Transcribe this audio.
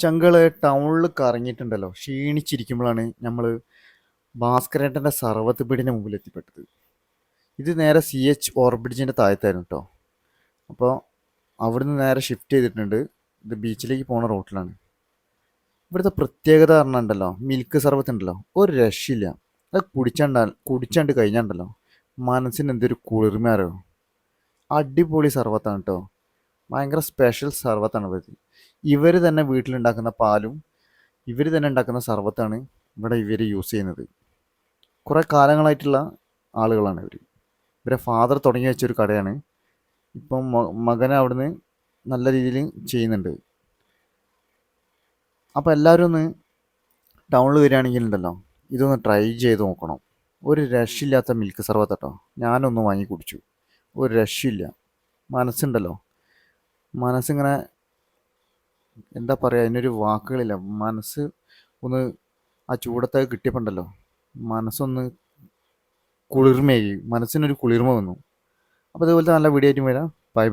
ചങ്കൾ ടൗണിൽ കറങ്ങിയിട്ടുണ്ടല്ലോ. ക്ഷീണിച്ചിരിക്കുമ്പോഴാണ് നമ്മൾ ഭാസ്കരേട്ടന്റെ സർവത്ത് പീടിന്റെ മുമ്പിൽ എത്തിപ്പെട്ടത് ഇത് നേരെ സി എച്ച് ഓർബിഡിജിന്റെ താഴത്തായിരുന്നു കേട്ടോ അപ്പോൾ അവിടുന്ന് നേരെ ഷിഫ്റ്റ് ചെയ്തിട്ടുണ്ട്. ഇത് ബീച്ചിലേക്ക് പോണ റോട്ടിലാണ്. ഇവിടുത്തെ പ്രത്യേകത പറഞ്ഞിട്ടുണ്ടല്ലോ മിൽക്ക് സർബത്ത് ഉണ്ടല്ലോ ഒരു രക്ഷയില്ല. അത് കുടിച്ചാണ്ട കുടിച്ചാണ്ട് കഴിഞ്ഞാണ്ടല്ലോ മനസ്സിന് എന്തൊരു കുളിർമയാരോ അടിപൊളി സർബത്താണ് കേട്ടോ ഭയങ്കര സ്പെഷ്യൽ സർബത്താണ് ഇവർ ഇവർ തന്നെ വീട്ടിലുണ്ടാക്കുന്ന പാലും ഇവർ തന്നെ ഉണ്ടാക്കുന്ന സർബത്താണ് ഇവിടെ ഇവർ യൂസ് ചെയ്യുന്നത്. കുറേ കാലങ്ങളായിട്ടുള്ള ആളുകളാണ് ഇവർ ഇവരെ ഫാദർ തുടങ്ങി വെച്ചൊരു കടയാണ്. ഇപ്പം മകൻ അവിടുന്ന് നല്ല രീതിയിൽ ചെയ്യുന്നുണ്ട്. അപ്പോൾ എല്ലാവരും ഒന്ന് ടൗണിൽ വരികയാണെങ്കിൽ ഉണ്ടല്ലോ ഇതൊന്ന് ട്രൈ ചെയ്ത് നോക്കണം. ഒരു രക്ഷയില്ലാത്ത മിൽക്ക് സർബത്ത് കേട്ടോ. ഞാനൊന്ന് വാങ്ങി കുടിച്ചു. ഒരു രക്ഷയില്ല. മനസ്സുണ്ടല്ലോ. മനസ്സിങ്ങനെ എന്താ പറയുക അതിനൊരു വാക്കുകളില്ല. മനസ്സ് ഒന്ന് ആ ചൂടത്തെ കിട്ടിയപ്പോണ്ടല്ലോ മനസ്സൊന്ന് കുളിർമയായി. മനസ്സിനൊരു കുളിർമ വന്നു. അപ്പോൾ അതുപോലത്തെ നല്ല വീഡിയോ ആയിട്ട് വരാം. Bye bye